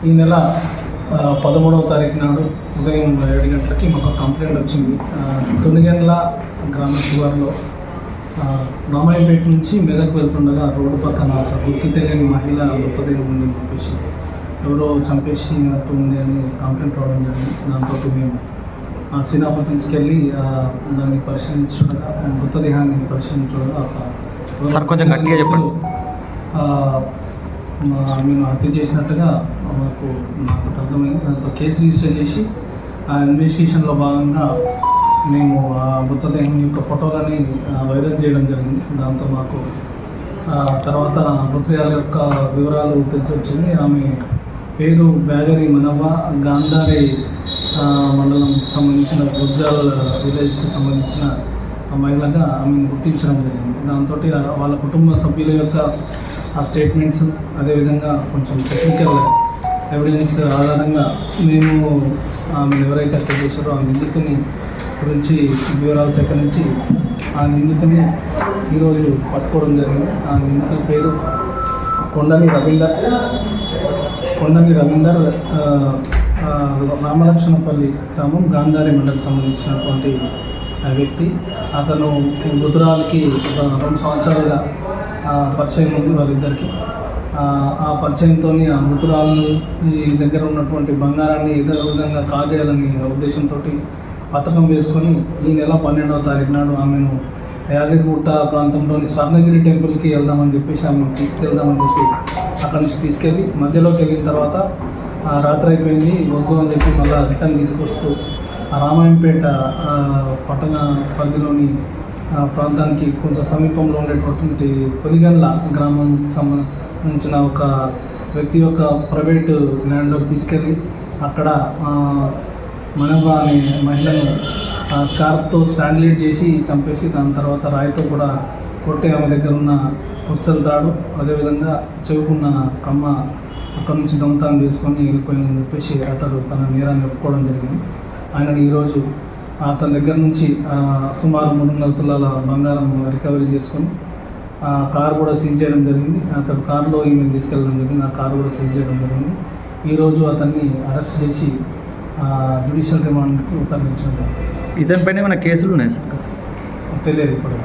ఈ నెల పదమూడవ తారీఖు నాడు ఉదయం ఏడు గంటలకి మాకు కంప్లైంట్ వచ్చింది తొనిగండ్ల గ్రామ శివారులో ఆ, రామాయణపేట నుంచి మెదక్ వెళ్తుండగా రోడ్డు పక్కన గుర్తు తెలియని మహిళ మృతదేహం ఉందని చెప్పేసి ఎవరో చంపేసినట్టు ఉంది అని కంప్లైంట్ రావడం జరిగింది దాంతో మేము ఆ సీనాపతి తీసుకెళ్ళి ఆ, దాన్ని పరిశీలించగా మృతదేహాన్ని పరిశీలించగా ఒక సార్, కొంచెం గట్టిగా చెప్పండి. ఆమెను హత్య చేసినట్టుగా మాకు నాకు అర్థమైంది. దాంతో కేసు రిజిస్టర్ చేసి ఆ ఇన్వెస్టిగేషన్లో భాగంగా మేము ఆ మృతదేహం యొక్క ఫోటోలని వైరల్ చేయడం జరిగింది. దాంతో మాకు తర్వాత మృతదేహాల యొక్క వివరాలు తెలిసి వచ్చింది ఆమె పేరు బ్యాగరి మనవ గాంధారి మండలం సంబంధించిన గుర్జాల్ విలేజ్కి సంబంధించిన మహిళగా ఆమెను గుర్తించడం జరిగింది. దాంతో వాళ్ళ కుటుంబ సభ్యుల యొక్క ఆ స్టేట్మెంట్స్ అదేవిధంగా కొంచెం టెక్నికల్ ఎవిడెన్స్ ఆధారంగా మేము ఆమె ఎవరైతే హత్య చేశారో ఆ నిందితుని గురించి వివరాలు సేకరించి ఆ నిందితుని ఈరోజు పట్టుకోవడం జరిగింది. ఆ నిందితుని పేరు కొండని రవీందర్ కొండని రవీందర్ రామలక్ష్మణపల్లి గ్రామం గాంధారి మండలికి సంబంధించినటువంటి వ్యక్తి. అతను గుజరాత్కి ఒక రెండు సంవత్సరాలుగా పరిచయం ఉంది వాళ్ళిద్దరికి. ఆ, పరిచయంతో ఆ మృతురాలు దగ్గర ఉన్నటువంటి బంగారాన్ని ఏదో విధంగా కాజేయాలని ఉద్దేశంతో పథకం వేసుకొని ఈ నెల పన్నెండవ తారీఖు నాడు ఆమెను యాదగిరిగుట్ట ప్రాంతంలోని స్వర్ణగిరి టెంపుల్కి వెళ్దామని చెప్పేసి ఆమెను తీసుకెళ్దామని చెప్పి అక్కడి నుంచి తీసుకెళ్ళి మధ్యలోకి వెళ్ళిన తర్వాత రాత్రి అయిపోయింది వద్దు అని చెప్పి మళ్ళీ రిటర్న్ తీసుకొస్తూ రామాయంపేట పట్టణ పరిధిలోని ప్రాంతానికి కొంచెం సమీపంలో ఉండేటటువంటి పొలిగల్ల గ్రామం సంబంధించిన ఒక వ్యక్తి యొక్క ప్రైవేటు ల్యాండ్లోకి తీసుకెళ్ళి అక్కడ మనబా అనే మహిళను ఆ, స్కార్ప్తో స్టాండ్లేట్ చేసి చంపేసి దాని తర్వాత రాయితో కూడా కొట్టి ఆమె దగ్గర ఉన్న పుస్తలు తాడు అదేవిధంగా చెవుకున్న కమ్మ అక్కడి నుంచి దొంగతనం చేసుకొని వెళ్ళిపోయిందని చెప్పేసి అతడు తన నేరాన్ని ఒప్పుకోవడం జరిగింది. ఆయనని ఈరోజు అతని దగ్గర నుంచి సుమారు మూడున్నర తులాల బంగారం రికవరీ చేసుకొని ఆ కార్ కూడా సీజ్ చేయడం జరిగింది. అతడు కారులో ఈమె తీసుకెళ్ళడం జరిగింది. ఆ కారు కూడా సీజ్ చేయడం జరిగింది. ఈరోజు అతన్ని అరెస్ట్ చేసి జ్యుడిషియల్ రిమాండ్కి తరలించడం జరిగింది. ఇతని పైన ఏమైనా కేసులు ఉన్నాయి సార్? తెలియదు ఇప్పుడు